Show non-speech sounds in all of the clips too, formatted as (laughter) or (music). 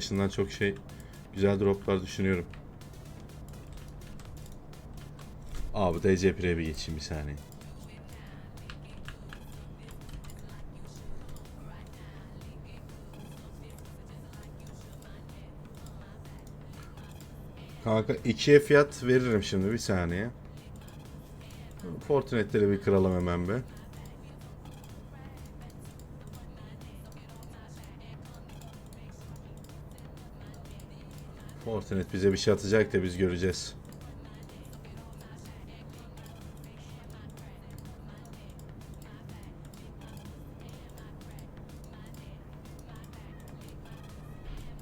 taşından çok şey güzel droplar düşünüyorum. Abi DC Pre'ye bir geçeyim bir saniye. Kanka ikiye fiyat veririm şimdi bir saniye. Fortnite'leri bir kıralım hemen be. Fortnite bize bir şey atacak da biz göreceğiz.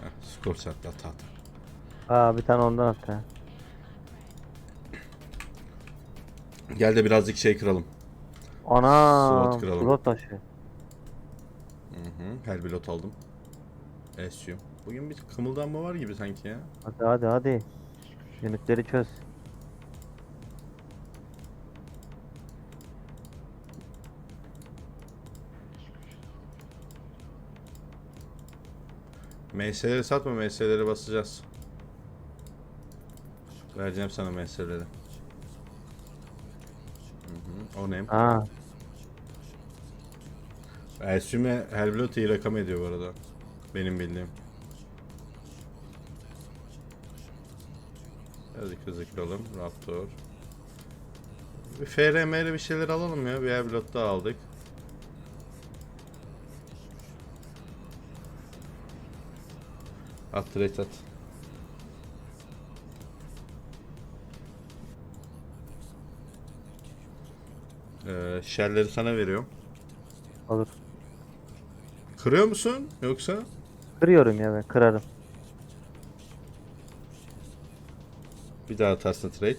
Heh, skor çatla at at. Aa bir tane ondan at ya. Gel de birazcık şey kıralım. Ana Slot kıralım. slot taşı. Hı hı. Her bir lot aldım. Esiyorum. Bugün bir kımıldanma var gibi sanki ya. Hadi hadi hadi. Limitleri çöz. MS'leri satma MS'leri basacağız. Vereceğim sana MS'leri. O ne? Aa Elsüme Helblot iyi rakam ediyor bu arada. Benim bildiğim. Hızlı kıralım. Raptor. Bir FRM'li bir şeyler alalım ya. Bir Helblot daha aldık. At direkt at. Ee, shell'leri sana veriyorum. olur. Kırıyor musun yoksa? Kırıyorum ya ben kırarım. Bir daha atarsın trade.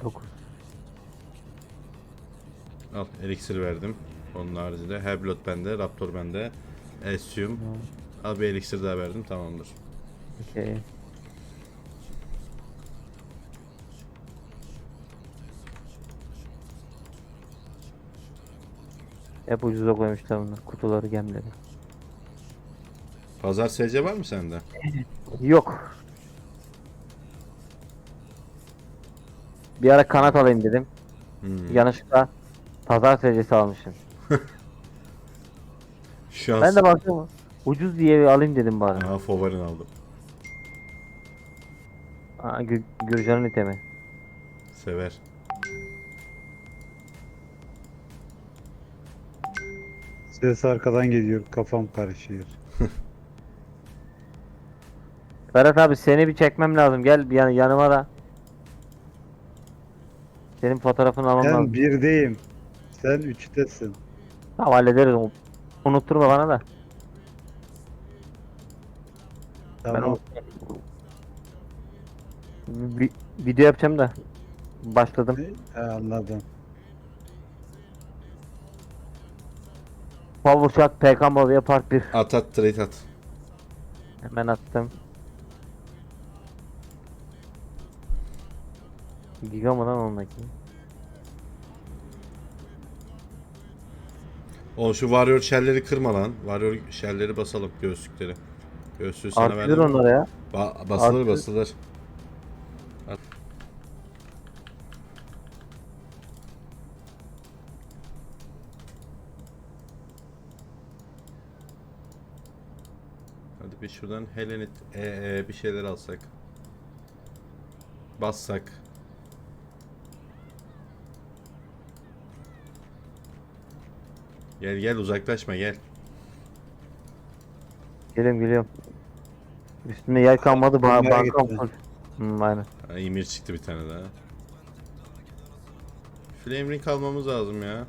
Dokuz. Al elixir verdim. Onun haricinde Herblot bende, Raptor bende. Assume. Al bir elixir daha verdim tamamdır. Okey. Hep ucuza koymuşlar bunlar. Kutuları gemleri. Pazar SC var mı sende? Yok. Bir ara kanat alayım dedim. Hmm. Yanlışlıkla pazar secdesi almışım. (laughs) Şu an Ben de baktım ucuz diye alayım dedim bari. Aha Fovar'ın aldım. Aa, Gü Gürcan'ın itemi. Sever. Ses arkadan geliyor. Kafam karışıyor. (laughs) Ferhat abi seni bir çekmem lazım. Gel bir yan yanıma da. Senin fotoğrafını almam Ben lazım. birdeyim. Sen üçtesin. Tamam hallederiz. Unutturma bana da. Ben Tamam. o... Vi- video yapacağım da. Başladım. He, anladım. Power Shot PK Movie Part 1. At at trade at. Hemen attım. Giga mı lan ondaki? O şu Warrior shell'leri kırma lan. Warrior shell'leri basalım göğüslükleri. Göğüslüğü sana Artıyor verdim. onlara ya. Ba- basılır Artı- basılır. Bir şuradan Helenit e, e, bir şeyler alsak. Bassak. Gel gel uzaklaşma gel. Geliyorum geliyorum. Üstüne yer kalmadı. Ba Nereye bankam gitti? full. Hmm, aynen. Ha, Emir çıktı bir tane daha. Flame ring almamız lazım ya.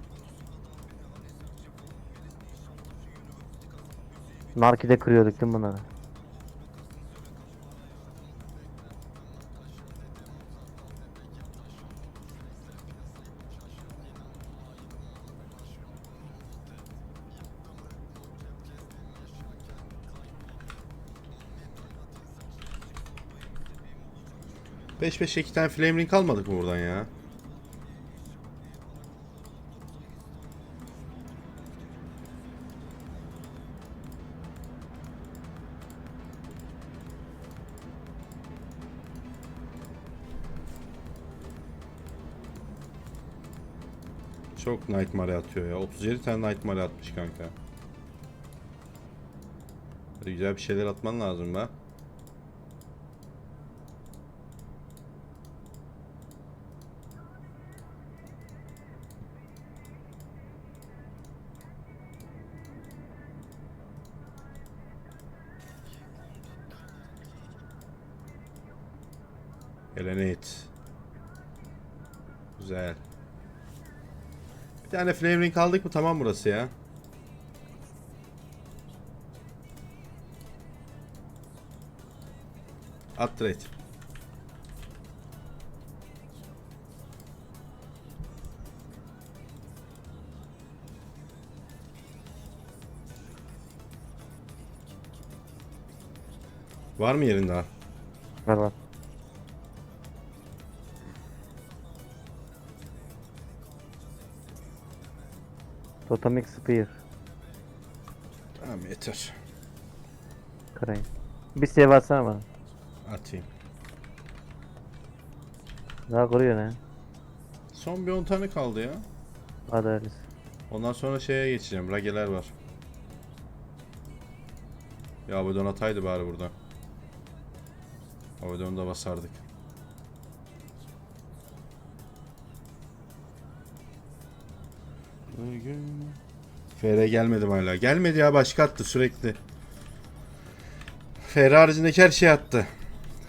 Narki'de kırıyorduk değil mi bunları? Peş peşe iki tane flame ring almadık mı buradan ya? Nightmare atıyor ya. 37 tane Nightmare atmış kanka. Hadi güzel bir şeyler atman lazım be. Elenate. Güzel. Tane flame ring aldık mı tamam burası ya. At. Var mı yerin daha? Var var. Totemic Spear. Tamam yeter. Kırayım. Bir şey varsana bana. Atayım. Daha kuruyor ne? Son bir 10 tane kaldı ya. Hadi öyleyse. Ondan sonra şeye geçeceğim. Rageler var. Ya Abadon ataydı bari burada. Abadon'u da basardık. FR gelmedim hala. Gelmedi ya başka attı sürekli. FR haricindeki her şey attı.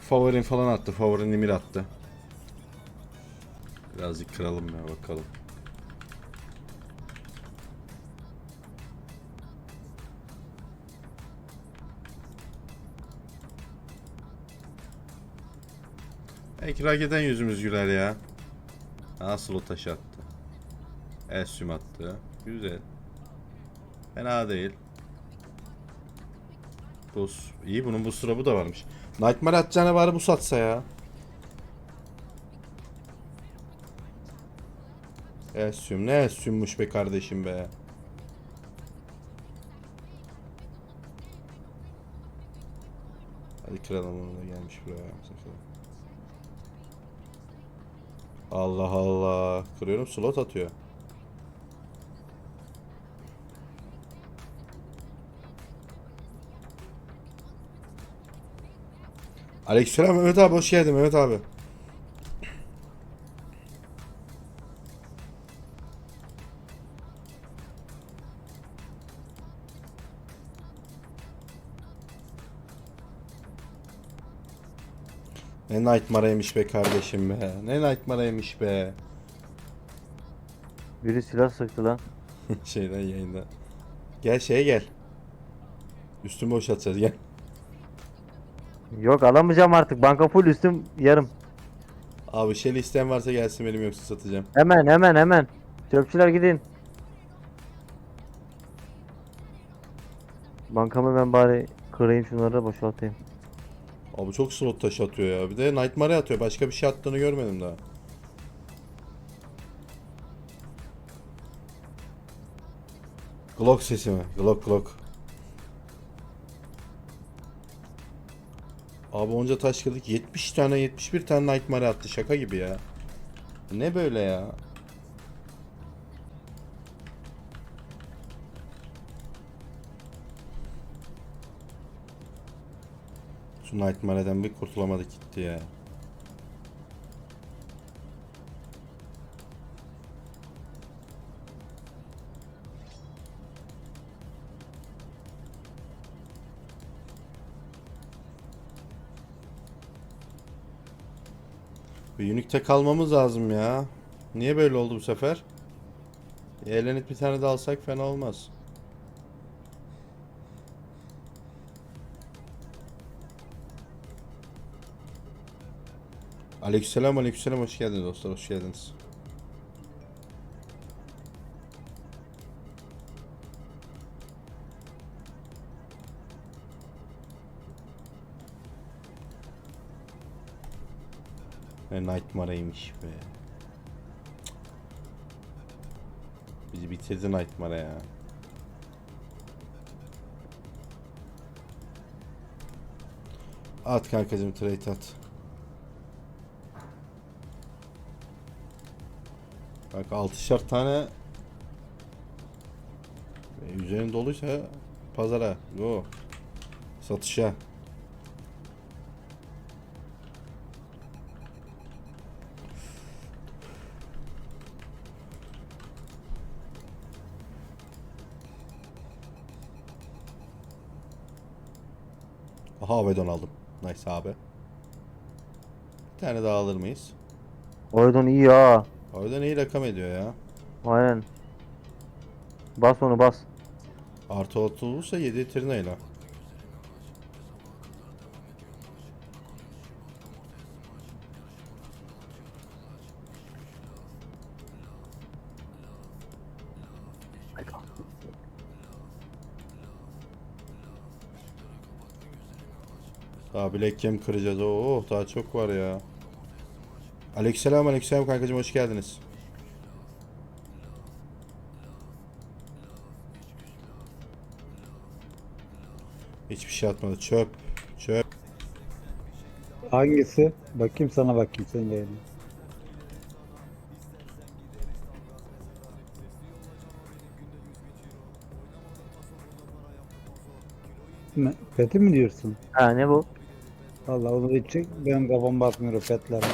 Favorin falan attı. Favorin Nimir attı. Birazcık kıralım ya bakalım. Belki Rage'den yüzümüz güler ya. Nasıl o taşı attı. Esüm attı. Güzel. Fena değil. Buz. İyi bunun bu sıra bu da varmış. Nightmare atacağına bari bu satsa ya. Esüm ne esümmüş be kardeşim be. Hadi kıralım onu da gelmiş buraya. Allah Allah. Kırıyorum slot atıyor. Aleykümselam Mehmet abi hoş geldin Mehmet abi. Ne Nightmare'ymiş be kardeşim be. Ne Nightmare'ymiş be. Biri silah sıktı lan. (laughs) Şeyden yayında. Gel şeye gel. Üstümü boşaltacağız gel. Yok alamayacağım artık. Banka full üstüm yarım. Abi şeyli isteyen varsa gelsin benim yoksa satacağım. Hemen hemen hemen. Çöpçüler gidin. Bankamı ben bari kırayım şunları da boşaltayım. Abi çok slot taşı atıyor ya. Bir de Nightmare atıyor. Başka bir şey attığını görmedim daha. Glock sesi mi? Glock Glock. Abi onca taş kırdık. 70 tane 71 tane Nightmare attı. Şaka gibi ya. Ne böyle ya? Şu Nightmare'den bir kurtulamadık gitti ya. Bir Unique'te kalmamız lazım ya. Niye böyle oldu bu sefer? Eğlenip bir tane de alsak fena olmaz. Aleykümselam aleykümselam hoş geldiniz dostlar hoş geldiniz. Nightmare'ymiş be. Bizi bitirdi Nightmare ya. At kankacım trade at. Bak 6'şar tane Üzerin doluysa pazara. Go. Satışa. Aha Avedon aldım. Nice abi. Bir tane daha alır mıyız? Oyun iyi ya. Avedon iyi rakam ediyor ya. Aynen. Bas onu bas. Artı 30 olursa 7 tırnayla. Daha Black Cam kıracağız. Oo daha çok var ya. Aleykümselam aleykümselam kankacığım hoş geldiniz. Hiçbir şey atmadı. Çöp. Çöp. Hangisi? Bakayım sana bakayım sen yayını. Ne? Peti mi diyorsun? Ha ne bu? Vallahi onu çek. Benim kafam bakmıyor o petlere.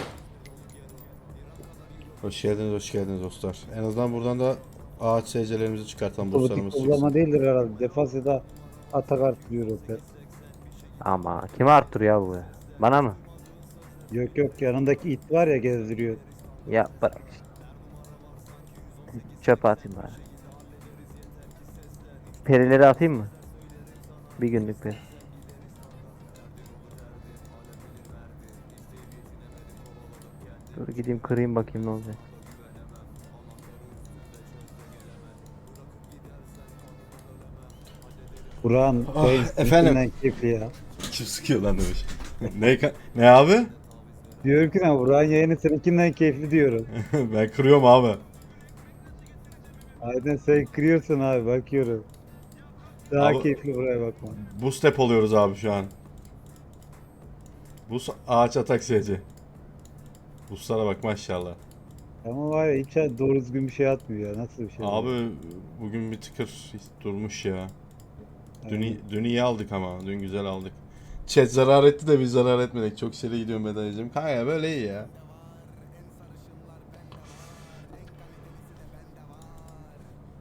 Hoş geldiniz, hoş geldiniz dostlar. En azından buradan da ağaç seyircilerimizi çıkartalım. Politik Burslarımız çıksın. uygulama değildir herhalde. Defans ya da atak artırıyor o pet. Ama kime arttırıyor ya bu? Bana mı? Yok yok yanındaki it var ya gezdiriyor. Ya bırak. Çöpe atayım bari. Perileri atayım mı? Bir günlük peri. Dur gideyim kırayım bakayım ne olacak. Burak'ın Ah, efendim. keyifli ya. Kim sıkıyor lan demiş. ne, ka- ne abi? Diyorum ki ne Burak'ın yayını seninkinden keyifli diyorum. (laughs) ben kırıyorum abi. Aynen sen kırıyorsun abi bakıyorum. Daha Abi- keyifli buraya bakma. Bu step oluyoruz abi şu an. Bu ağaç atak seyirci. Buslara bak maşallah. Ama var ya hiç doğru düzgün bir şey atmıyor ya. Nasıl bir şey? Abi bugün bir tıkır durmuş ya. Dün, iyi- dün iyi aldık ama. Dün güzel aldık. Chat zarar etti de biz zarar etmedik. Çok seri gidiyorum medalcım. Kanka böyle iyi ya.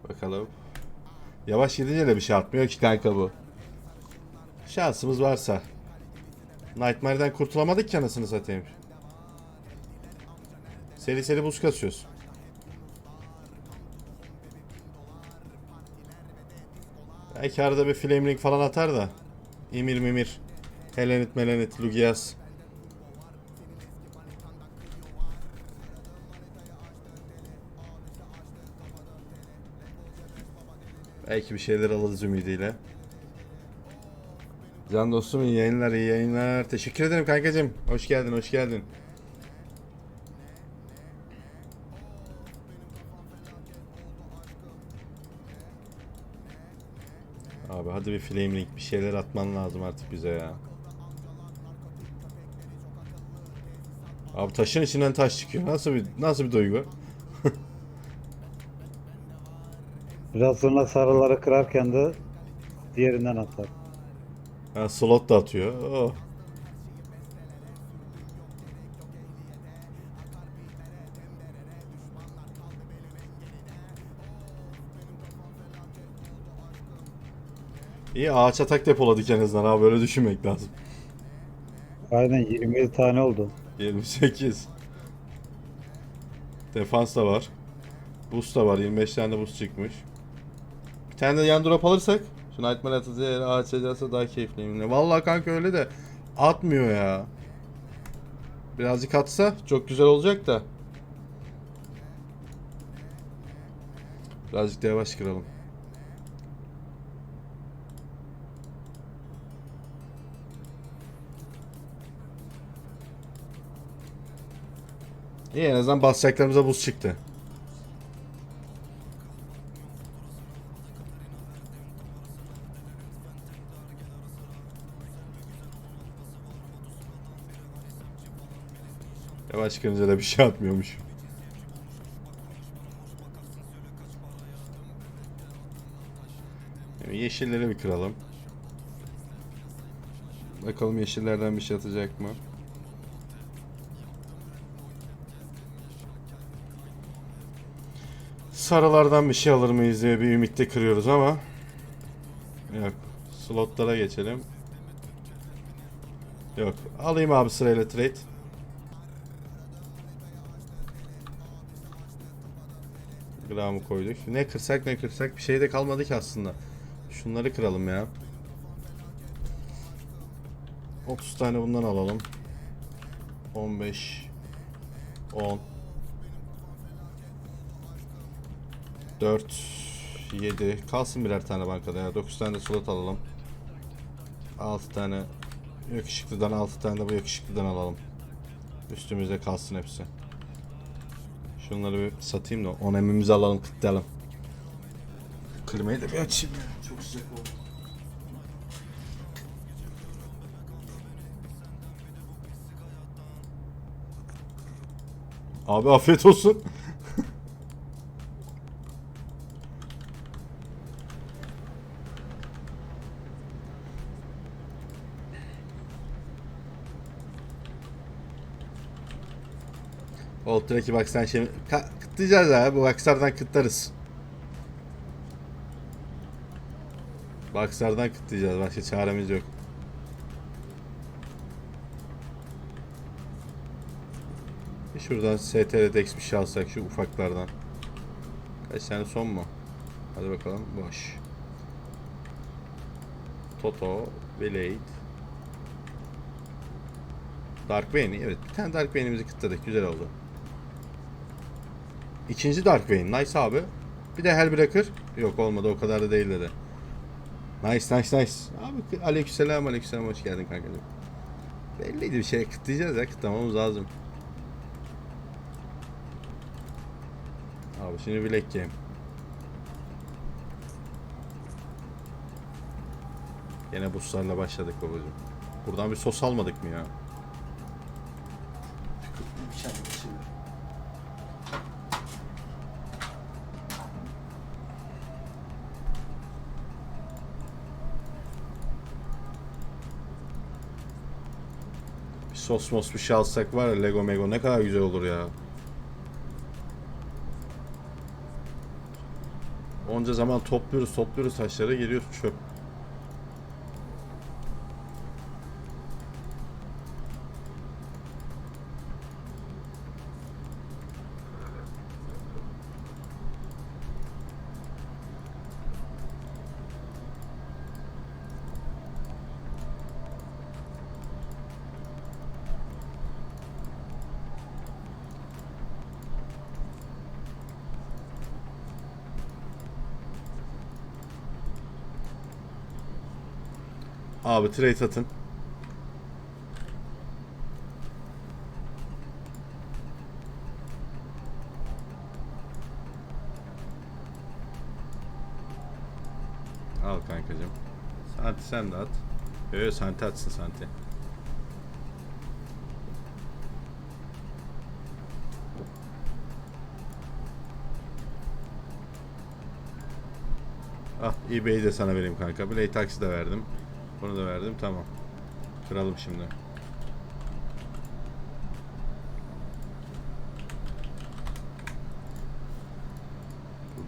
Bakalım. Yavaş gidince de bir şey atmıyor ki kanka bu. Şansımız varsa. Nightmare'den kurtulamadık ki anasını satayım. Seri seri buz kasıyoruz. Belki arada bir flaming falan atar da. İmir mimir. Helenit melenit Lugias. Belki bir şeyler alırız ümidiyle. Can dostum iyi yayınlar iyi yayınlar. Teşekkür ederim kankacığım. Hoş geldin hoş geldin. Hadi bir flaming bir şeyler atman lazım artık bize ya. Abi taşın içinden taş çıkıyor. Nasıl bir nasıl bir duygu? (laughs) Biraz sonra sarıları kırarken de diğerinden atar. Ha, slot da atıyor. Oh. İyi ağaç atak depoladık en azından abi böyle düşünmek lazım. Aynen 27 tane oldu. 28. Defans da var. Boost da var. 25 tane boost çıkmış. Bir tane de yan drop alırsak şu Nightmare atıcı eğer ağaç ederse daha keyifli. Vallahi kanka öyle de atmıyor ya. Birazcık atsa çok güzel olacak da. Birazcık da yavaş kıralım. İyi en azından basacaklarımıza buz çıktı. Yavaş kırınca da bir şey atmıyormuş. yeşilleri bir kıralım. Bakalım yeşillerden bir şey atacak mı? Sarılardan bir şey alır mıyız diye bir ümitte kırıyoruz ama Yok. Slotlara geçelim. Yok. Alayım abi sırayla trade. Gramı koyduk. Ne kırsak ne kırsak bir şey de kalmadı ki aslında. Şunları kıralım ya. 30 tane bundan alalım. 15 10 4 7 kalsın birer tane bankada ya. 9 tane de slot alalım. 6 tane yakışıklıdan 6 tane de bu yakışıklıdan alalım. Üstümüzde kalsın hepsi. Şunları bir satayım da 10 emimizi alalım kıtlayalım. Klimayı da bir açayım ya. Çok sıcak oldu. Abi afiyet olsun. Old Track'i bak sen şimdi Ka- kıtlayacağız abi. Bu Boxer'dan kıtlarız. Boxer'dan kıtlayacağız. Başka çaremiz yok. Bir şuradan STR Dex bir şey alsak şu ufaklardan. Kaç tane son mu? Hadi bakalım. Boş. Toto, Blade. Dark Bane. Evet bir tane Dark Bane'imizi kıtladık. Güzel oldu. İkinci Dark Bane. Nice abi. Bir de Hellbreaker. Yok olmadı o kadar da değil dedi. Nice nice nice. Abi aleykümselam aleykümselam hoş geldin kankacığım. Belliydi bir şey kıtlayacağız ya kıtlamamız lazım. Abi şimdi Black Game. Yine buslarla başladık babacığım. Buradan bir sos almadık mı ya? Bir sos mos bir şey alsak var ya Lego Mego ne kadar güzel olur ya. Onca zaman topluyoruz topluyoruz taşları geliyor çöp. Abi trade atın. Al kankacım. Santi sen de at. Yok yok Santi atsın Santi. Ah eBay'i de sana vereyim kanka. Play taksi de verdim. Bunu da verdim tamam. Kıralım şimdi.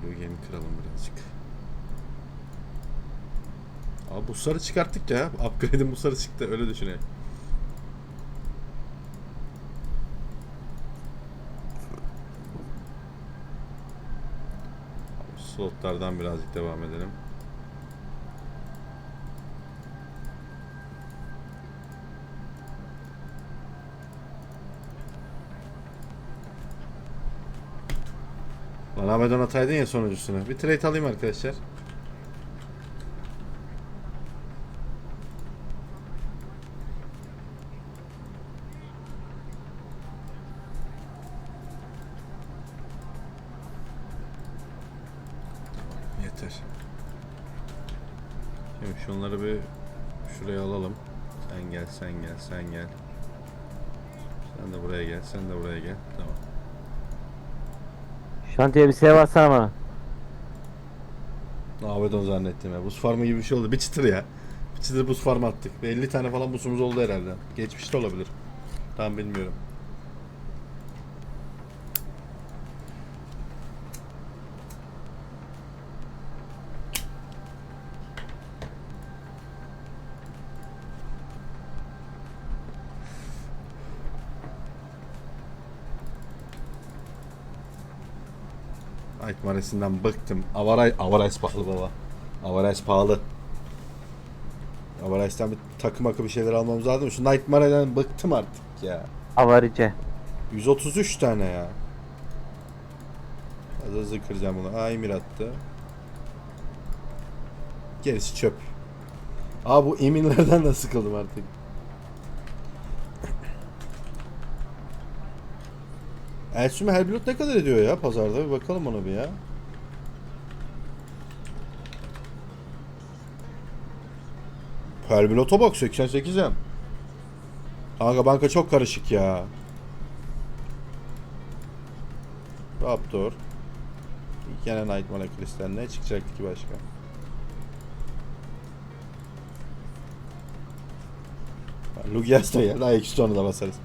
Blue Game'i kıralım birazcık. Abi bu sarı çıkarttık ya. Upgrade'in bu sarı çıktı öyle düşünelim. Slotlardan birazcık devam edelim. Lan Ahmet ataydın ya sonuncusunu. Bir trade alayım arkadaşlar. Şantiye bir sev atsana bana. Avedon zannettim ya. Buz farmı gibi bir şey oldu. Bir çıtır ya. Bir çıtır buz farmı attık. Bir 50 tane falan buzumuz oldu herhalde. Geçmiş de olabilir. Tam bilmiyorum. Night Maresi'nden bıktım. Avaray, Avaray pahalı baba. Avaray pahalı. Avaray'dan bir takım akı bir şeyler almamız lazım. Şu Night Maresi'nden bıktım artık ya. Avarice. 133 tane ya. Az hızlı kıracağım bunu. Aa Emir attı. Gerisi çöp. Aa bu eminlerden de sıkıldım artık. Elsüme pilot ne kadar ediyor ya pazarda? Bir bakalım ona bir ya. Perbilota bak 88 em. Kanka banka çok karışık ya. Raptor. Gene Nightmare Kristal ne çıkacaktı ki başka? Lugias da ya. Daha iki sonra da basarız.